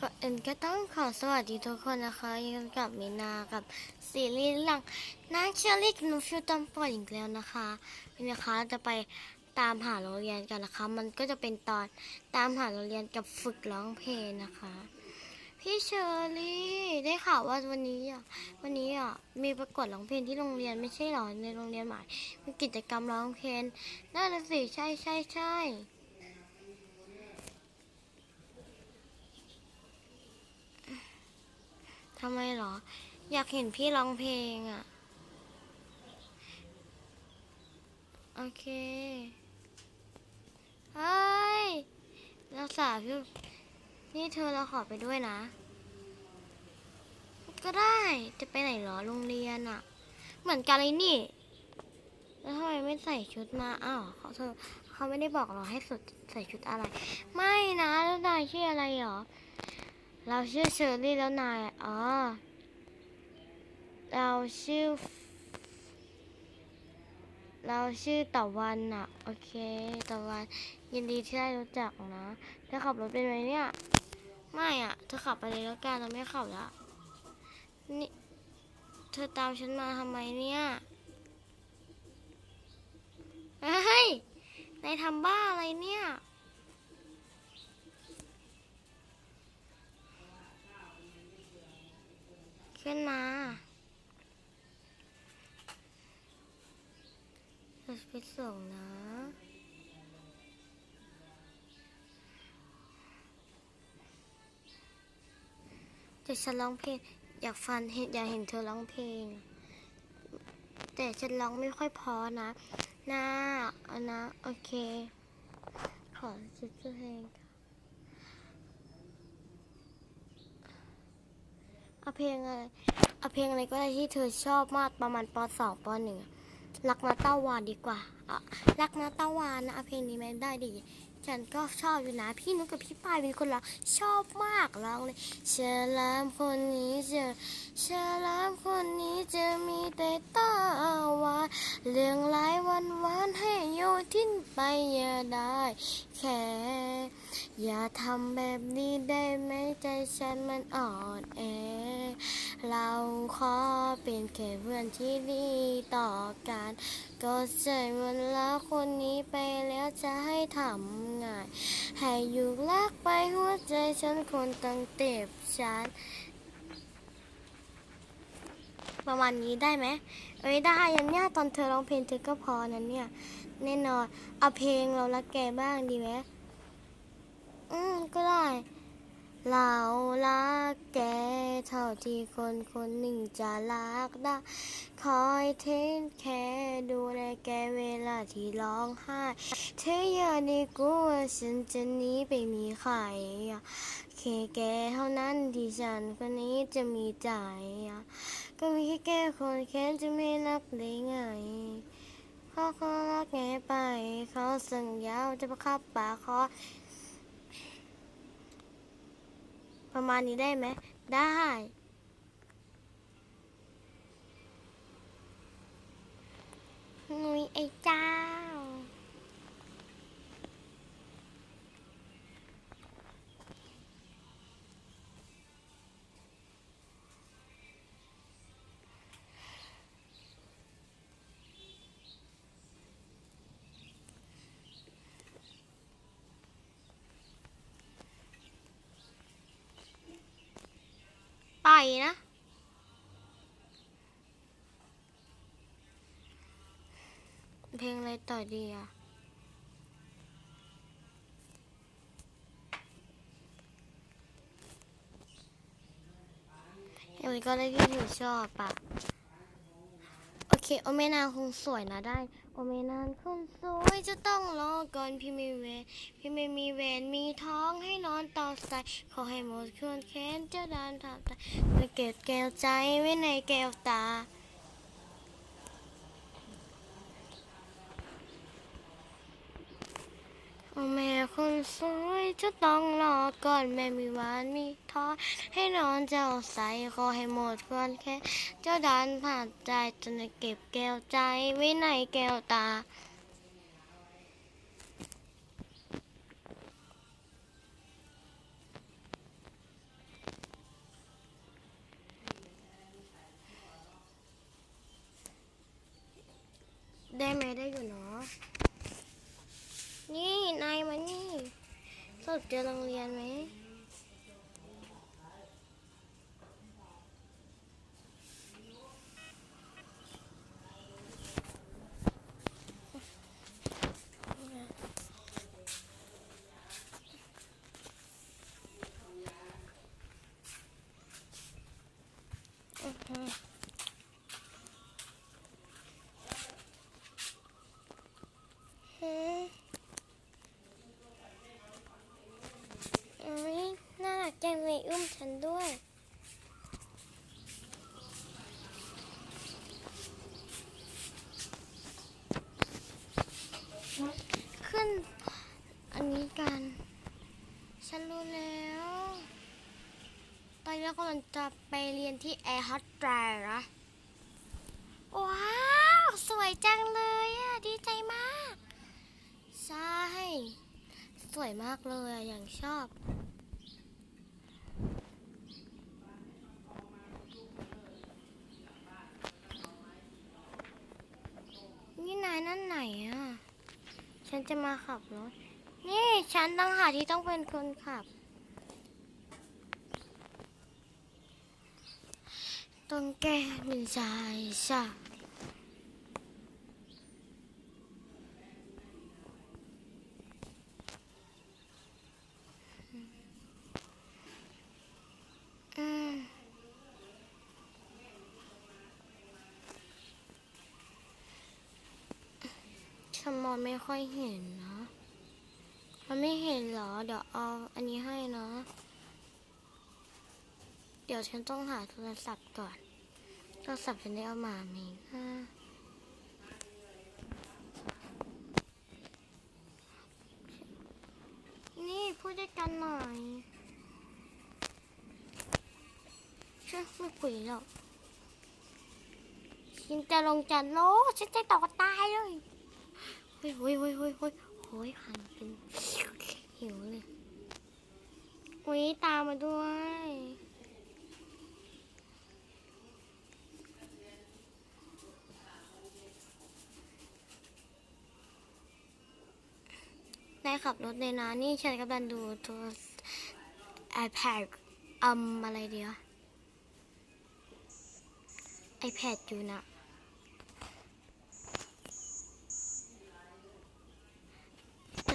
ก็เอ็นก็ต้องขอสวัสดีทุกคนนะคะยังกับมีนากับซีรีส์เรื่องนาเชอรี่กับหนูฟิวตอมปอยอีกแล้วนะคะนนี้นะคะเราจะไปตามหาโรงเรียนกันนะคะ มันก็จะเป็นตอนตามหาโรงเรียนกับฝึกร้องเพลงนะคะ พี่เชอรี่ได้ข่าวว่าวันนี้อะวันนี้อะมีประกวดร้องเพลงที่โรงเรียนไม่ใช่หรอในโรงเรียนใหม่มีกิจกรรมร้องเพลงนั่นน่ะสิใช่ใช่ใช่ ทำไมหรอ อยากเห็นพี่ร้องเพลงอะ โอเค เฮ้ยรักษาพี่ นี่เธอเราขอไปด้วยนะ ก็ได้ จะไปไหนเหรอ โรงเรียนอะเหมือนกันเลยนี่ แล้วทำไมไม่ใส่ชุดมา อ้าวเขาเธอเขาไม่ได้บอกเราให้สุดใส่ชุดอะไร ไม่นะแล้วนายชื่ออะไรเหรอ เราชื่อเชอรี่แล้วนาย อ๋อ เราชื่อ เราชื่อตะวันอะโอเคตะวัน ยินดีที่ได้รู้จักนะเธอขับรถเป็นไหมเนี่ย ไม่อะเธอขับไปเลยแล้วกันเราไม่ขับละนี่ เธอตามฉันมาทำไมเนี่ยเฮ้ยนายทำบ้าอะไรเนี่ย ขึ้นมาเราจะไปส่งนะแต่ฉันร้องเพลงอยากฟังเห็นอยากเห็นเธอร้องเพลง แต่ฉันร้องไม่ค่อยพอนะ นะเอานะ โอเค ขอชุดเพลงค่ะ เอาเพลงอะไรเอาเพลงอะไรก็ได้ที่เธอชอบมากประมาณปสองปหนึ่งรักนาต้าวานดีกว่าอะรักนาต้าวานนะเอาเพลงนี้ไหมได้ดี ฉันก็ชอบอยู่นะ พี่นุกกับพี่ปายเป็นคนละชอบมากร้องเลยเชลามคนนี้เจอเชลามคนนี้จะมีแต่ตาวานเรื่องหลายวันวันให้โยทิ้นไปอย่าได้ แค่ อย่าทำแบบนี้ได้ไหมใจฉันมันอ่อนแอ เราขอเป็นแค่เพื่อนที่ดีต่อกัน ก็ใจมันแล้วคนนี้ไปแล้วจะให้ทำไงให้อยู่รักไปหัวใจฉันคนตั้งเต็บฉันประมาณนี้ได้ไหมเอ้ยได้ยันเนี่ยตอนเธอร้องเพลงเธอก็พอนั้นเนี่ย แน่นอน เอาเพลงเรารักแกบ้างดีไหมอืมก็ได้ เรารักแกเท่าที่คนคนหนึ่งจะรักได้ คอยเทนแค่ดูแลแกเวลาที่ร้องไห้ เธออย่าได้กลัวฉันจะหนีไปมีใครอะแค่แกเท่านั้นที่ฉันคนนี้จะมีใจอะก็มีแค่แกคนแค้นจะไม่รักได้ไงเขาเขารักแงไป เขาสัญญาว่าจะประคับปากคอ ประมาณนี้ได้ไหม ได้ นุยไอ้จ้า ไปนะ เพลงอะไรต่อดีอะเพลงอะไรก็ได้ที่หนูชอบอะ โอเค โอเมนาคงสวยนะได้ โอเมนานคนสวยจะต้องรอก่อนพี่ไม่เวรพี่ไม่มีเวรมีท้องให้นอนต่อใส่ขอให้หมดเครื่องแค้นเจ้าดานทำตาเก็บแก้วใจไว้ในแก้วตา แม่คนสวยจะต้องรอก่อนแม่มีหวานมีท้อให้นอนเจ้าใส่ขอให้หมดก่อนแค่ เจ้าดันผ่านใจจนจะเก็บแก้วใจไว้ในแก้วตาได้ไหมได้ สรุดเจอโรงเรียนไหม อือฮึฮึเอ้ยน่ารักจังเลยอุ้มฉันด้วย ขึ้น อันนี้กัน ฉันรู้แล้ว ตอนนี้เรากำลังจะไปเรียนที่แอร์ฮอสแตร์นะว้าว สวยจังเลยอะ ดีใจมาก ใช่ สวยมากเลยอะอย่างชอบนี่นายนั่นไหนอะ ฉันจะมาขับรถ นี่ฉันตั้งหาที่ต้องเป็นคนขับ ต้องแก้เป็นชายชาอืมฉันมองไม่ค่อยเห็นนะมันไม่เห็นเหรอ เดี๋ยวเอาอันนี้ให้นะ ดี๋ยวฉันต้องหาโทรศัพท์ก่อน โทรศัพท์ฉันได้เอามาไหมอ่านี่พูดด้วยกันหน่อยเชื่อไม่คุยหรอกฉันจะลงจันโลฉันจะต่อตายเลยเฮ้ยเฮ้ยเฮ้ยเฮ้ยเฮ้ยโอ้ยหันเป็นหิวเลยอุ้ยตามมาด้วย นายขับรถเลยนะนี่ฉันกำลังดูโทร iPad อืมอะไรเดียว iPad อยู่นะใจ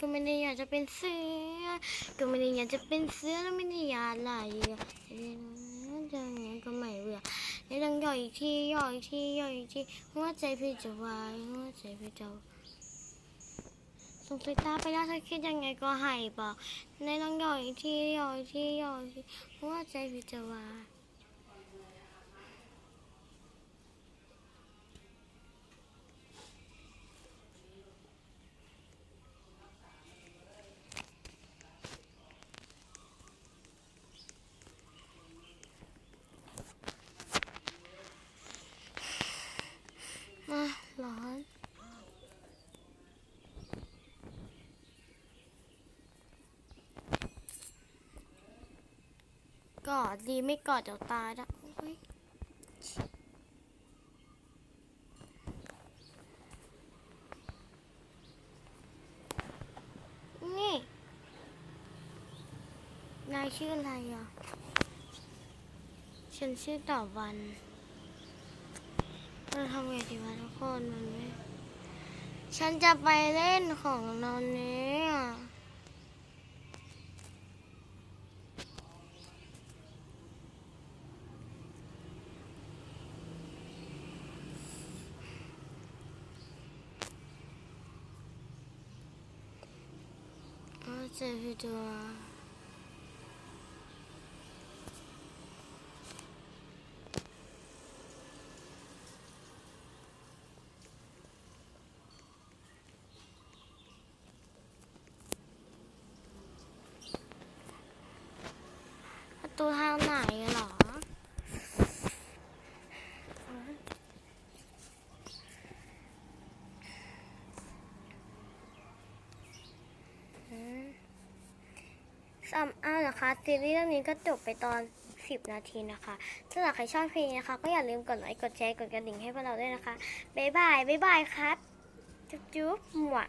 ก็ไม่ได้อยากจะเป็นเสือ ก็ไม่ได้อยากจะเป็นเสือแล้วไม่ได้อยากอะไรอะจะไงก็ไม่เบื่อในดังย่อยอีกทีย่อยอีกทีย่อยอีกทีหัวใจพี่จะวายหัวใจพี่จะ ส่งสายตาไปแล้วถ้าคิดยังไงก็ให้บอกในลองย่อยอีกทีย่อยอีกทีย่อยอีกทีหัวใจพิจารณาอะร้อน กอดดี ไม่กอดเดี๋ยวตายนะนี่ นายชื่ออะไรอะ ฉันชื่อต่อวันเราทำไงดีวะทุกคนมันไม่ฉันจะไปเล่นของนอนนี้อะ หัวใจพิจารณาประตูทางไหนเหรอ อืม สามอ้าวนะคะซีรีส์เรื่องนี้ก็จบไปตอน 10 นาทีนะคะถ้าหากใครชอบเพลงนะคะ ก็อย่าลืมกดไลค์กดแชร์กดกระดิ่งให้พวกเราด้วยนะคะบ๊ายบายบ๊ายบายครับ จุ๊บจุ๊บหมวด